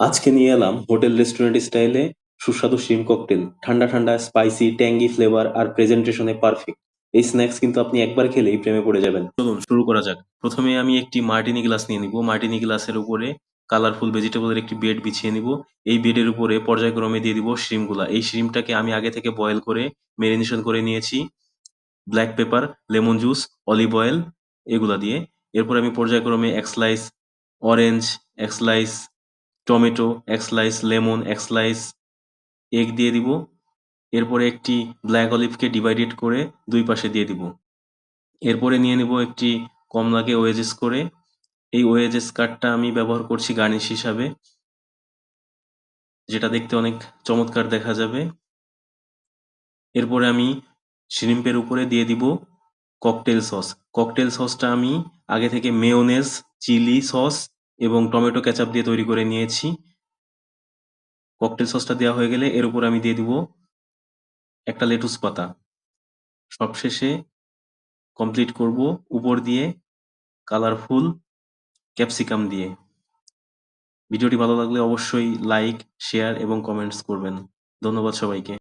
আজকে নিয়ে এলাম হোটেল রেস্টুরেন্ট স্টাইলে সুস্বাদু শিম ককটেল ঠান্ডা ঠান্ডা স্পাইসি ট্যাঙ্গি ফ্লেভার আর প্রেজেন্টেশনে পারফেক্ট এই স্ন্যাক্স কিন্তু আপনি একবার খেলেই প্রেমে পড়ে যাবেন। চলুন, শুরু করা যাক। প্রথমে আমি একটি মার্টিনি গ্লাস নিয়ে নিব। মার্টিনি গ্লাসের উপরে কালারফুল ভেজিটেবলের একটি বেড বিছিয়ে নিব। এই বেডের উপরে পর্যায়ক্রমে দিয়ে দিব শ্রিমগুলা এই শ্রিমটাকে আমি আগে থেকে বয়েল করে মেরিনেশন করে নিয়েছি। Black pepper lemon juice olive oil এগুলা দিয়ে। এরপর আমি পর্যায়ক্রমে এক স্লাইস অরেঞ্জ এক স্লাইস টমেটো, এক স্লাইস লেমন এক স্লাইস এগ দিয়ে দিব। এরপরে একটি ব্ল্যাক অলিভকে ডিভাইডেড করে দুই পাশে দিয়ে দিব। এরপরে নিয়ে নেব একটি কমলাকে ওয়েজেস করে। এই ওয়েজেস কার্ডটা আমি ব্যবহার করছি গার্নিশ হিসাবে, যেটা দেখতে অনেক চমৎকার দেখা যাবে। এরপরে আমি শ্রিম্পের উপরে দিয়ে দিব ককটেল সস ককটেল সসটা আমি আগে থেকে মেয়োনেজ চিলি সস এবং টমেটো কেচাপ দিয়ে তৈরি করে নিয়েছি। ককটেল সসটা দেওয়া হয়ে গেলে এর উপর আমি দিয়ে দিব একটা লেটুস পাতা। সবশেষে কমপ্লিট করব উপর দিয়ে কালারফুল ক্যাপসিকাম দিয়ে। ভিডিওটি ভালো লাগলে অবশ্যই লাইক শেয়ার এবং কমেন্টস করবেন। ধন্যবাদ সবাইকে।